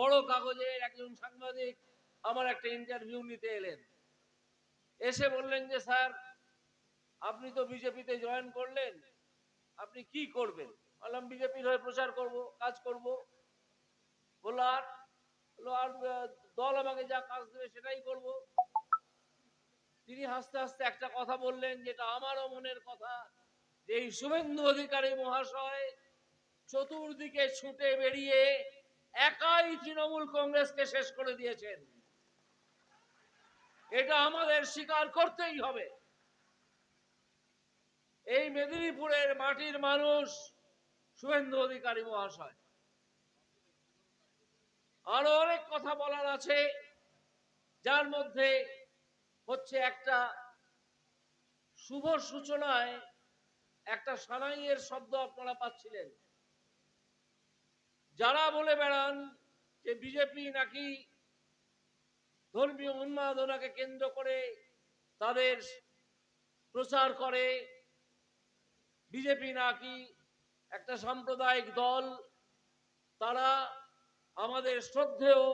বড় কাগজের একজন সাংবাদিক আমার একটা ইন্টারভিউ নিতে এলেন। এসে বললেন যে, স্যার, আপনি তো বিজেপিতে জয়েন করলেন, আপনি কি করবেন? বললাম, বিজেপির হয়ে প্রচার করব, কাজ করব। বলল, আর? আর দল আমাকে যা কাজ দেবে সেটাই করব। তিনি হাসতে হাসতে একটা কথা বললেন, যেটা আমারও মনের কথা, যে এই শুভেন্দু অধিকারী মহাশয় চতুর্দিকে ছুটে বেরিয়ে একাই তৃণমূল কংগ্রেসকে শেষ করে দিয়েছেন। এটা আমাদের স্বীকার করতেই হবে। এই মেদিনীপুরের মাটির মানুষ শুভেন্দু অধিকারী মহাশয়। আরও অনেক কথা বলার আছে, যার মধ্যে হচ্ছে একটা শুভ সূচনায় একটা সানাইয়ের শব্দ আপনারা পাচ্ছিলেন। যারা বলে বেড়ান যে বিজেপি নাকি ধর্মীয় উন্মাদনাকে কেন্দ্র করে তাদের প্রচার করে বিজেপি নাকি একটা সাম্প্রদায়িক দল, তারা আমাদের শ্রদ্ধেয়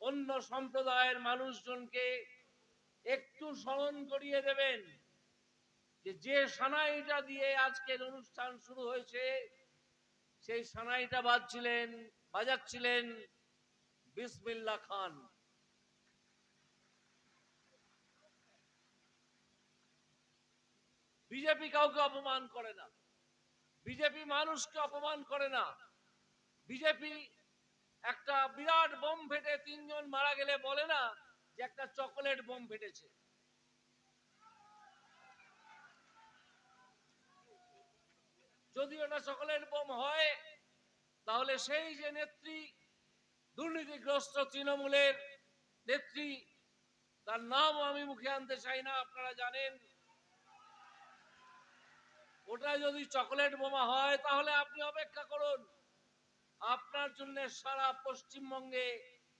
অন্য সম্প্রদায়ের মানুষজনকে একটু স্মরণ করিয়ে দেবেন যে যে সানাইটা দিয়ে আজকের অনুষ্ঠান শুরু হয়েছে সেই সানাইটা বাজছিলেন বাজাচ্ছিলেন বিসমিল্লা খান। বিজেপি কাউকে অপমান করে না। বিজেপি মানুষকে অপমান করে না। বিজেপি একটা বিরাট বোম ফেটে তিনজন মারা গেলে বলে না যে একটা চকোলেট বোম ফেটেছে। যদি ওটা চকোলেট বোম হয়, তাহলে সেই যে নেত্রী, দুর্নীতিগ্রস্ত তৃণমূলের নেত্রী, তার নাম আমি মুখে আনতে চাই না, আপনারা জানেন। ওটা যদি চকোলেট বোমা হয়, তাহলে আপনি অপেক্ষা করুন। আপনার জন্য সারা পশ্চিমবঙ্গে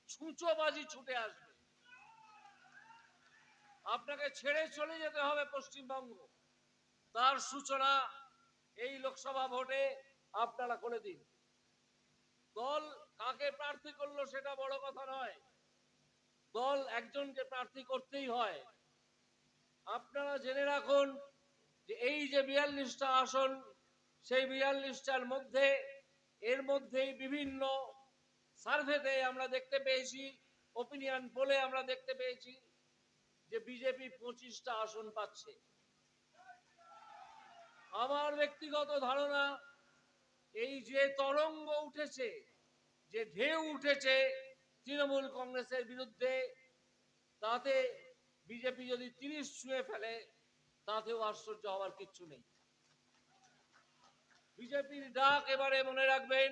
ছুঁচোবাজি ছুটে আসবে। আপনাকে ছেড়ে চলে যেতে হবে পশ্চিমবঙ্গ। তার সূচনা এই লোকসভা ভোটে আপনারা করে দিন। দল কাকে প্রার্থী করল সেটা বড় কথা নয়। দল একজনকে প্রার্থী করতেই হয়। আপনারা জেনে রাখুন যে এই যে বিয়াল্লিশটা আসন, সেই বিয়াল্লিশটার মধ্যে, এর মধ্যেই বিভিন্ন সার্ভেতে আমরা দেখতে পেয়েছি ওপিনিয়ন পোলে আমরা দেখতে পেয়েছি যে বিজেপি পঁচিশটা আসন পাচ্ছে। আমার ব্যক্তিগত ধারণা, এই যে তরঙ্গ উঠেছে, যে ঢেউ উঠেছে তৃণমূল কংগ্রেসের বিরুদ্ধে, তাতে বিজেপি যদি তিরিশ ছুঁয়ে ফেলে, তাতেও আশ্চর্য হওয়ার কিচ্ছু নেই। বিজেপির ডাক এবারে মনে রাখবেন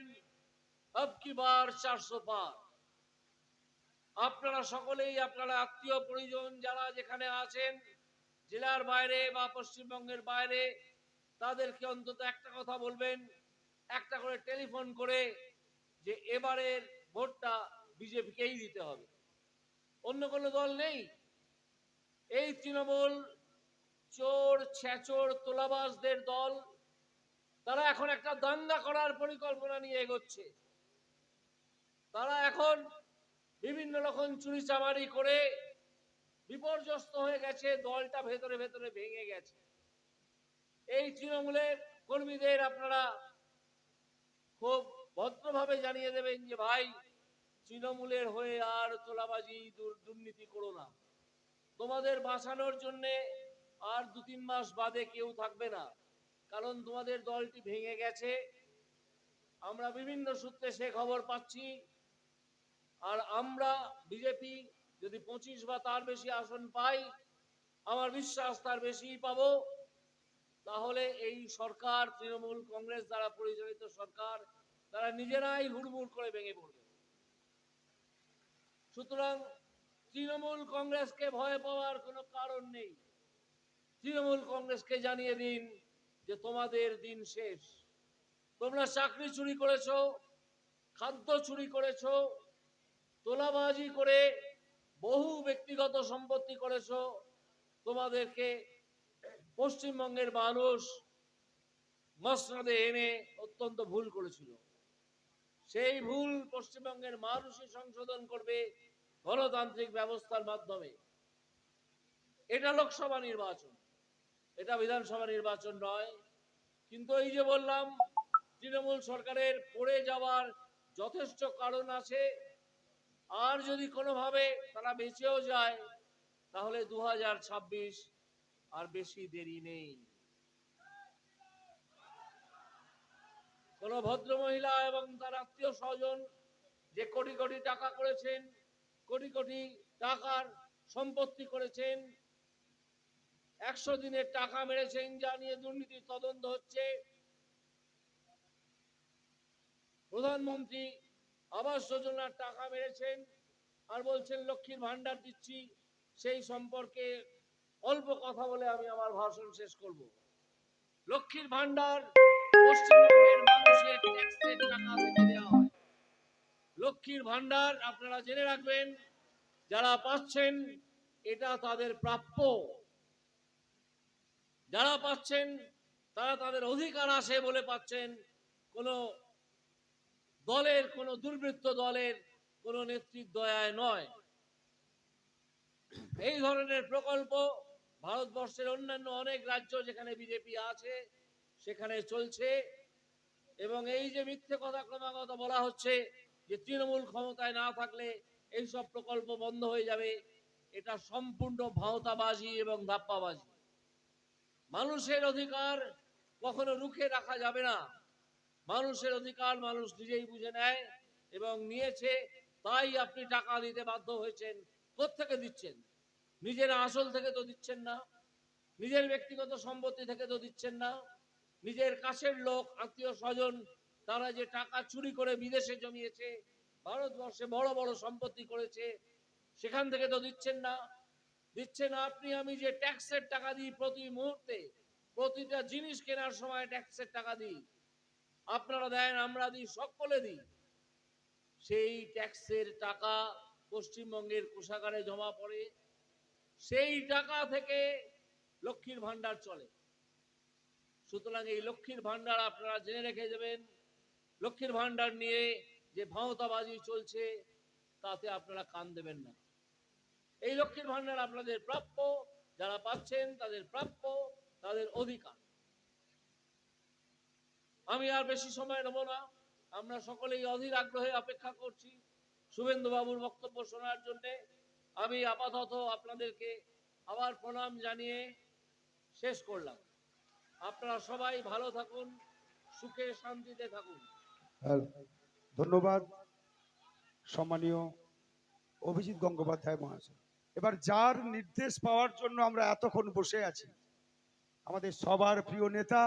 কি বার চারশো পার। আপনারা সকলেই, আপনারা আত্মীয় পরিজন যারা যেখানে আছেন, জেলার বাইরে বা পশ্চিমবঙ্গের বাইরে তাদেরকে অন্তত একটা কথা বলবেন, একটা করে টেলিফোন করে যে এবারের ভোটটা বিজেপিকেই দিতে হবে। অন্য কোনো দল নেই? এই তৃণমূল চোর, ছেচোর, তোলাবাজদের দল, তারা এখন একটা দাঙ্গা করার পরিকল্পনা নিয়ে এগোচ্ছে। তারা এখন বিভিন্ন রকম চুরি চামারি করে বিপর্যস্ত হয়ে গেছে, দলটা ভেতরে ভেতরে ভেঙে গেছে। এই তৃণমূলের কর্মীদের আপনারা খুব ভদ্রভাবে জানিয়ে দেবেন যে, ভাই, তৃণমূলের হয়ে আর তোলাবাজি, দুর- দুর্নীতি করো না। তোমাদের বাঁচানোর জন্য আর দু তিন মাস বাদে কেউ থাকবে না। কারণ তোমাদের দলটি ভেঙে গেছে। আমরা বিভিন্ন সূত্রে সে খবর পাচ্ছি। আর আমরা, বিজেপি, যদি পঁচিশ বা তার বেশি আসন পাই, আমার বিশ্বাস তার বেশি পাবো। তাহলে এই সরকার, তৃণমূল, কংগ্রেস দ্বারা পরিচালিত সরকার, তারা নিজেরাই হুড়মুড় করে ভেঙে পড়বে। সুতরাং তৃণমূল কংগ্রেসকে ভয় পাওয়ার কোনো কারণ নেই। তৃণমূল কংগ্রেসকে জানিয়ে দিন যে তোমাদের দিন শেষ। তোমরা চাকরি চুরি করেছ, খাদ্য চুরি করেছ, তোলাবাজি করে বহু ব্যক্তিগত সম্পত্তি করেছ, তোমাদেরকে পশ্চিমবঙ্গের মানুষ মসনদে এনে অত্যন্ত ভুল করেছিল। সেই ভুল পশ্চিমবঙ্গের মানুষই সংশোধন করবে গণতান্ত্রিক ব্যবস্থার মাধ্যমে। এটা লোকসভা নির্বাচন। এটা বিধানসভা নির্বাচন নয়। কিন্তু এই যে বললাম, তৃণমূল সরকারের পড়ে যাওয়ার যথেষ্ট কারণ আছে। আর যদি কোনোভাবে তারা বেঁচেও যায়, তাহলে দু হাজার ছাব্বিশ আর বেশি দেরি নেই। কোন ভদ্র মহিলা এবং তার আত্মীয় স্বজন যে কোটি কোটি টাকা করেছেন, কোটি কোটি টাকার সম্পত্তি করেছেন, একশো দিনের টাকা মেরেছেন যা নিয়ে দুর্নীতির তদন্ত হচ্ছে। প্রধানমন্ত্রী আবাস যোজনার টাকা মেরেছেন আর বলছেন, লক্ষ্মীর ভান্ডার দিচ্ছি, সেই সম্পর্কে অল্প কথা বলে আমি আমার ভাষণ শেষ করব। লক্ষ্মীর ভান্ডার পশ্চিমবঙ্গের মানুষের ট্যাক্সের টাকা থেকে দেওয়া হয়। লক্ষ্মীর ভান্ডার আপনারা জেনে রাখবেন, যারা পাচ্ছেন এটা তাদের প্রাপ্য। যারা পাচ্ছেন তারা তাদের অধিকার আসে বলে পাচ্ছেন। কোনো দলের, কোনো দুর্বৃত্ত দলের কোনো নেতৃত্ব দয়ায় নয়। এই ধরনের প্রকল্প ভারতবর্ষের অন্যান্য অনেক রাজ্য যেখানে বিজেপি আছে, সেখানে চলছে। এবং এই যে মিথ্যে কথা ক্রমাগত বলা হচ্ছে যে তৃণমূল ক্ষমতায় না থাকলে এই সব প্রকল্প বন্ধ হয়ে যাবে, এটা সম্পূর্ণ ভাওতাবাজি এবং ধাপ্পাবাজি। মানুষের অধিকার কখনো রুখে রাখা যাবে না। মানুষের অধিকার মানুষ নিজেই বুঝে নেয় এবং নিয়েছে, তাই আপনি টাকা দিতে বাধ্য হয়েছেন কোথেকে দিচ্ছেন? নিজের আসল থেকে তো দিচ্ছেন না, নিজের ব্যক্তিগত সম্পত্তি থেকে তো দিচ্ছেন না, নিজের কাছের লোক, আত্মীয় স্বজন, তারা যে টাকা চুরি করে বিদেশে জমিয়েছে, ভারতবর্ষে বড় বড় সম্পত্তি করেছে, সেখান থেকে তো দিচ্ছেন না। দিচ্ছেন আপনি, আমি যে ট্যাক্সের টাকা দিই প্রতি মুহূর্তে, প্রতিটা জিনিস কেনার সময় ট্যাক্সের টাকা দিই। আপনারা দেন, আমরা দিই, সকলে দিই। সেই ট্যাক্সের টাকা পশ্চিমবঙ্গের কোষাগারে জমা পড়ে সেই টাকা থেকে লক্ষ্মীর ভান্ডার চলে। সুতরাং এই লক্ষ্মীর ভান্ডার আপনারা জেনে রেখে যাবেন। লক্ষ্মীর ভান্ডার নিয়ে যে ভাওতাবাজি চলছে, তাতে আপনারা কান দেবেন না। এই লক্ষ্মীর ভান্ডার আপনাদের প্রাপ্য, যারা পাচ্ছেন তাদের প্রাপ্য, তাদের অধিকার। আমি আর বেশি সময় নেব না। আমরা সকলেই অধীর আগ্রহে অপেক্ষা করছি শুভেন্দু বাবুর বক্তব্য শোনার জন্য। আমি আপাতত আপনাদেরকে আবার প্রণাম জানিয়ে শেষ করলাম। আপনারা সবাই ভালো থাকুন, সুখে শান্তিতে থাকুন। ধন্যবাদ সম্মানীয় অভিজিৎ গঙ্গোপাধ্যায় মহাশয়। এবার যার নির্দেশ পাওয়ার জন্য আমরা এতক্ষণ বসে আছি, আমাদের সবার প্রিয় নেতা